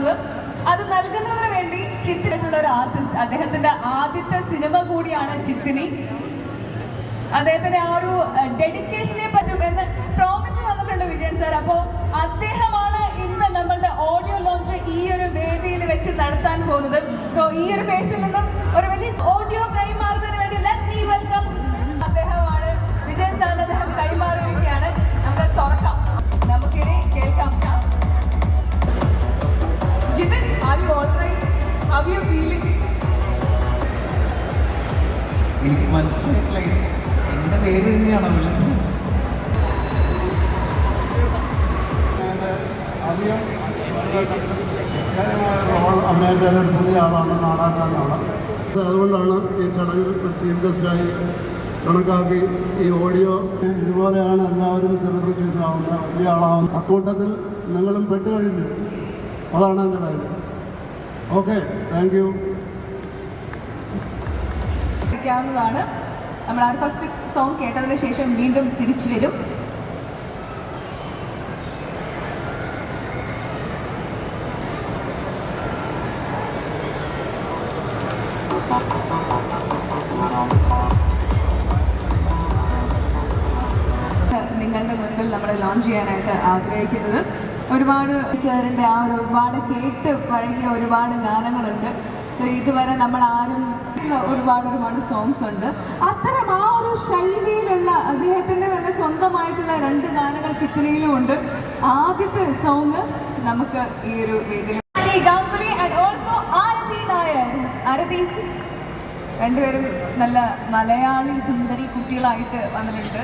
നൽകുന്നത് അത് നൽകുന്നതിന് വേണ്ടി ചിത്തിനായിട്ടുള്ള ഒരു ആർട്ടിസ്റ്റ് അദ്ദേഹത്തിന്റെ ആദ്യത്തെ സിനിമ കൂടിയാണ് ചിത്തിനി. അദ്ദേഹത്തിന്റെ ആ ഒരു ഡെഡിക്കേഷനെ പറ്റും എന്ന് പ്രോമിസ് തന്നിട്ടുണ്ട് വിജയൻ സാർ അപ്പോൾ അദ്ദേഹമാണ് ഇന്ന് നമ്മളുടെ ഓഡിയോ ലോഞ്ച് ഈ ഒരു വേദിയിൽ വെച്ച് നടത്താൻ പോകുന്നത്. സോ ഈ ഒരു ഫേസിൽ നിന്നും ഒരു വലിയ എനിക്ക് മനസ്സിലായിട്ടില്ല എന്റെ പേര് തന്നെയാണോ വിളിച്ചത് പുതിയ ആളാണ് നാടാക്കാരനാണ് അതുകൊണ്ടാണ് ഈ ചടങ്ങിൽ ചീഫ് ഗസ്റ്റായി കണക്കാക്കി ഈ ഓഡിയോ ഇതുപോലെയാണ് എല്ലാവരും സെലിബ്രിറ്റീസ് ആവുന്നത് വലിയ ആളാവുന്നത് അക്കൂട്ടത്തിൽ നിങ്ങളും പെട്ടുകഴിഞ്ഞു അതാണ് എന്റെ കാര്യം. ഓക്കെ താങ്ക് യു ാണ് നമ്മൾ ആ ഫസ്റ്റ് സോങ് കേട്ടതിന് ശേഷം വീണ്ടും തിരിച്ചു വരും. നിങ്ങളുടെ മുൻപിൽ നമ്മൾ ലോഞ്ച് ചെയ്യാനായിട്ട് ആഗ്രഹിക്കുന്നത്. ഒരുപാട് സാറിന്റെ ആ ഒരു ഒരുപാട് കേട്ട് പഴകിയ ഒരുപാട് ഗാനങ്ങളുണ്ട്. ഇതുവരെ നമ്മൾ ആരും ഒരുപാട് ഒരുപാട് സോങ്സ് ഉണ്ട്. അത്തരം ആ ഒരു ശൈലിയിലുള്ള അദ്ദേഹത്തിന്റെ തന്നെ സ്വന്തമായിട്ടുള്ള രണ്ട് ഗാനങ്ങൾ ചിത്രയിലും ഉണ്ട്. ആദ്യത്തെ സോങ് നമുക്ക് ഈ ഒരു വേദിയിൽ ആൻഡ് ഓൾസോ രണ്ടുപേരും നല്ല മലയാളി സുന്ദരി കുട്ടികളായിട്ട് വന്നിട്ടുണ്ട്.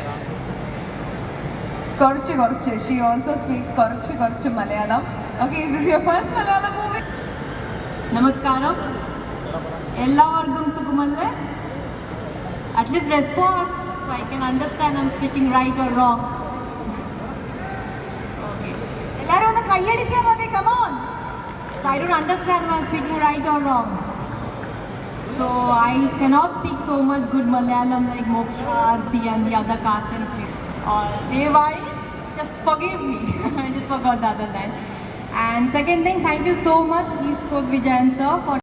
കുറച്ച് കുറച്ച് ഷീ ഓൾസോ സ്പീക്സ് കുറച്ച് കുറച്ച് Malayalam okay is this your first Malayalam movie നമസ്കാരം എല്ലാവർക്കും സുഖമല്ലേ at least respond so I can understand I'm speaking right or wrong okay എല്ലാവരും ഒന്ന് കൈയടിച്ചാൽ മതി come on so I don't understand I'm speaking right or wrong So I cannot speak so much good Malayalam like Moksha, Arti and the other cast and crew. Uh, Devai, just forgive me. I just forgot the other line. And second thing, thank you so much, East Coast Vijayan sir, for